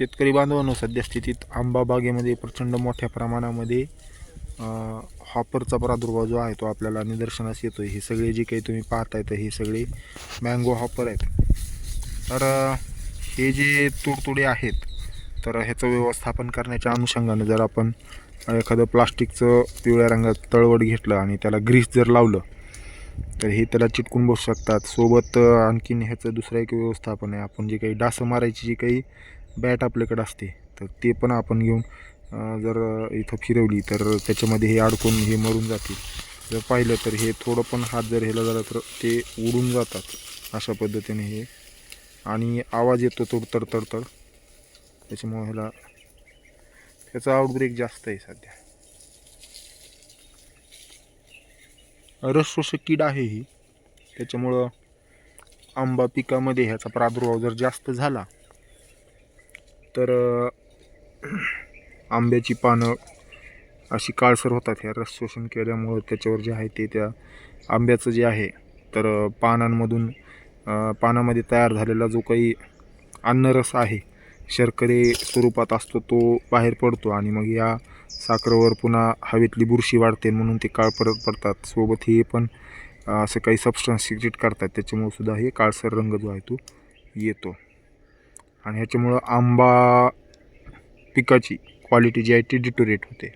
शेतकरी बांधवांनो सद्यस्थितीत आंबा बागेमध्ये प्रचंड मोठ्या प्रमाणामध्ये हॉपरचा प्रादुर्भाव जो आहे तो आपल्याला निदर्शनास येतो हे सगळे जे काही तुम्ही पाहताय तर हे सगळे मँगो हॉपर आहेत. तर हे जे तुडतुडे आहेत तर ह्याचं व्यवस्थापन करण्याच्या अनुषंगानं जर आपण एखादं प्लास्टिकचं पिवळ्या रंगात तळवट घेतलं आणि त्याला ग्रीस जर लावलं तर हे त्याला चिटकून बसू शकतात. सोबत आणखीन ह्याचं दुसरं एक व्यवस्थापन आहे. आपण जे काही डासं मारायची जी काही बॅट आपल्याकडे असते. तर ते पण आपण घेऊन जर इथं फिरवली तर त्याच्यामध्ये हे अडकून हे मरून जातील. जर पाहिलं तर हे थोडं पण हात जर ह्याला झाला तर ते उडून जातात अशा पद्धतीने हे. आणि आवाज येतो तो तडतडतड. त्याच्यामुळे ह्याला त्याचा आउटब्रेक जास्त आहे सध्या. रसशोषक कीड आहे ही. त्याच्यामुळं आंबा पिकामध्ये ह्याचा प्रादुर्भाव जर जास्त झाला तर आंब्याची पानं अशी काळसर होतात ह्या रस शोषण केल्यामुळं त्याच्यावर जे आहे ते त्या आंब्याचं जे आहे तर पानांमधून पानामध्ये तयार झालेला जो काही अन्नरस आहे शर्करे स्वरूपात असतो तो बाहेर पडतो आणि मग या साखरेवर पुन्हा हवेतली बुरशी वाढते म्हणून ते काळ परत पडतात. सोबत हे पण असं काही सबस्टन्स सिक्रेट करतात. त्याच्यामुळे सुद्धा हे काळसर रंग जो आहे तो येतो. आणि ह्याच्यामुळं आंबा पिकाची क्वालिटी जी आहे ती डिटोरेट होते.